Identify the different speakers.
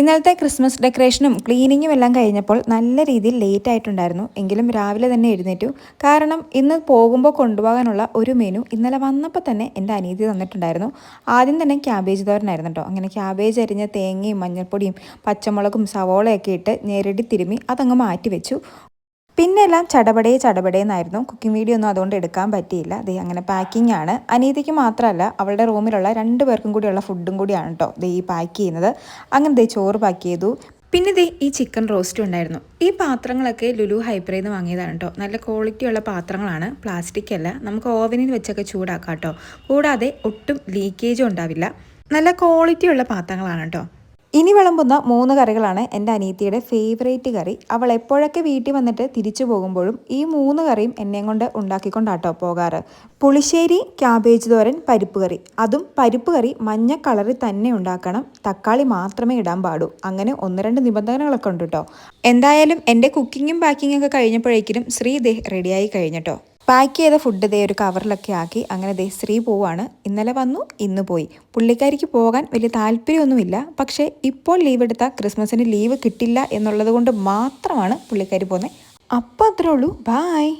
Speaker 1: ഇന്നലത്തെ ക്രിസ്മസ് ഡെക്കറേഷനും ക്ലീനിങ്ങും എല്ലാം കഴിഞ്ഞപ്പോൾ നല്ല രീതിയിൽ ലേറ്റ് ആയിട്ടുണ്ടായിരുന്നു. എങ്കിലും രാവിലെ തന്നെ എഴുന്നേറ്റു. കാരണം ഇന്ന് പോകുമ്പോൾ കൊണ്ടുപോകാനുള്ള ഒരു മെനു ഇന്നലെ വന്നപ്പോൾ തന്നെ എന്റെ അനീതി തന്നിട്ടുണ്ടായിരുന്നു. ആദ്യം തന്നെ ക്യാബേജ് തോരനായിരുന്നു കേട്ടോ അങ്ങനെ ക്യാബേജ് അരിഞ്ഞ തേങ്ങയും മഞ്ഞൾപ്പൊടിയും പച്ചമുളകും സവോളയൊക്കെ ഇട്ട് ഞെരടി തിരുമ്മി അതങ്ങ് മാറ്റി വെച്ചു പിന്നെ എല്ലാം ചടപടേ ചടപടേന്നായിരുന്നു കുക്കിംഗ് വീഡിയോ ഒന്നും അതുകൊണ്ട് എടുക്കാൻ പറ്റിയില്ല. ദേ അങ്ങനെ പാക്കിംഗ് ആണ്. അനീതിക്ക് മാത്രമല്ല അവളുടെ റൂമിലുള്ള രണ്ട് പേർക്കും കൂടിയുള്ള ഫുഡും കൂടിയാണ് കേട്ടോ ദേ ഈ പാക്ക് ചെയ്യുന്നത്. അങ്ങനെ ദേ ചോറ് പാക്ക് ചെയ്തു. പിന്നെ ദേ ഈ ചിക്കൻ റോസ്റ്റും ഉണ്ടായിരുന്നു. ഈ പാത്രങ്ങളൊക്കെ ലുലു ഹൈപ്രയിൽ നിന്ന് വാങ്ങിയതാണ് കേട്ടോ നല്ല ക്വാളിറ്റിയുള്ള പാത്രങ്ങളാണ്. പ്ലാസ്റ്റിക് അല്ല. നമുക്ക് ഓവനിൽ വെച്ചൊക്കെ ചൂടാക്കാം കേട്ടോ കൂടാതെ ഒട്ടും ലീക്കേജും ഉണ്ടാവില്ല. നല്ല ക്വാളിറ്റിയുള്ള പാത്രങ്ങളാണ് കേട്ടോ ഇനി വിളമ്പുന്ന മൂന്ന് കറികളാണ് എന്റെ അനീതിയുടെ ഫേവറേറ്റ് കറി. അവൾ എപ്പോഴൊക്കെ വീട്ടിൽ വന്നിട്ട് തിരിച്ചു പോകുമ്പോഴും ഈ മൂന്ന് കറിയും എന്നെയും കൊണ്ട് ഉണ്ടാക്കിക്കൊണ്ടാട്ടോ പോകാറ്. പുളിശ്ശേരി ക്യാബേജ് തോരൻ പരിപ്പ് കറി. അതും പരിപ്പ് കറി മഞ്ഞ കളറിൽ തന്നെ ഉണ്ടാക്കണം. തക്കാളി മാത്രമേ ഇടാൻ പാടൂ. അങ്ങനെ ഒന്ന് രണ്ട് നിബന്ധനകളൊക്കെ ഉണ്ട് കേട്ടോ എന്തായാലും എന്റെ കുക്കിങ്ങും പാക്കിങ്ങും ഒക്കെ കഴിഞ്ഞപ്പോഴേക്കും ശ്രീദേഹ് റെഡിയായി കഴിഞ്ഞട്ടോ. പാക്ക് ചെയ്ത ഫുഡ് ദേ ഒരു കവറിലൊക്കെ ആക്കി അങ്ങനെ ദേ ശ്രീ പോവാണ്. ഇന്നലെ വന്നു ഇന്ന് പോയി. പുള്ളിക്കാരിക്ക് പോകാൻ വലിയ താല്പര്യമൊന്നുമില്ല. പക്ഷേ ഇപ്പോൾ ലീവ് എടുത്താൽ ക്രിസ്മസിന് ലീവ് കിട്ടില്ല എന്നുള്ളത് കൊണ്ട് മാത്രമാണ് പുള്ളിക്കാരി പോകുന്നത് അപ്പോൾ അത്രേ ഉള്ളൂ. ബായ്